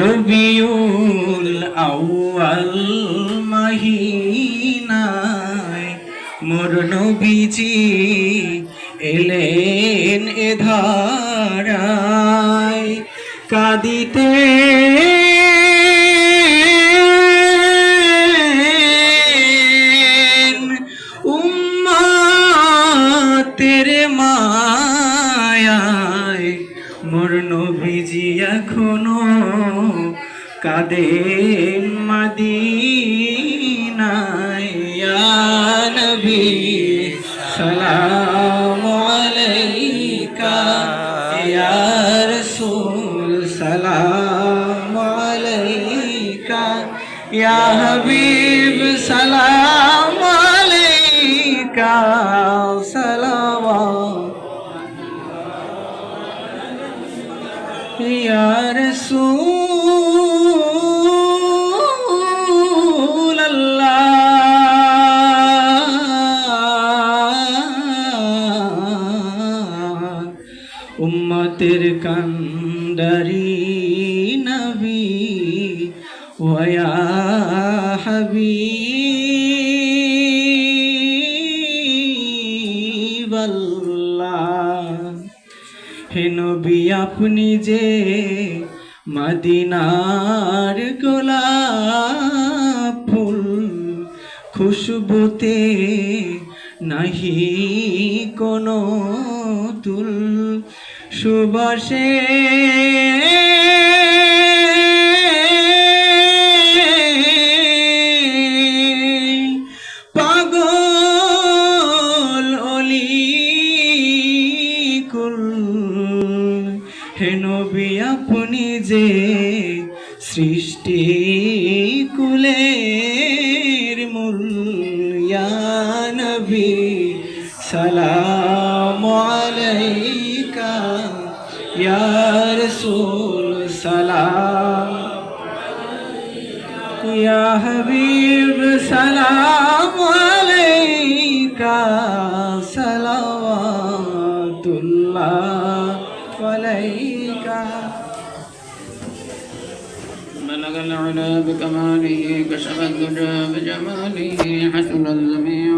রবিউল আউয়াল মাহিনায় মোর নবীজি এলেন এ ধারায় কাঁদিতে। উম্মাতের মায়ায় মোর নবীজি এখনও কাদের মাদিনায়। নবী, সালাম আলাইকা। ইয়া রাসূল, সালাম আলাইকা। ইয়া হাবিব, সালাম আলাইকা। ইয়ার উম্মতের কান্দারি নবী। ওয়া হাবিবাল্লাহ। হে নবী আপনি যে মদিনার গোলাপ ফুল খুশবুতে নাহি কোনো তুল সুবাসে হে নবী আপনি যে সৃষ্টি কুলের নবী সালাম আলাইকা, ইয়া রাসূল সালাম, ইয়া হাবিব সালাম আলাইকা। عليك. بلغ العلا بكماله كشف الدجى بجماله حسن الزميع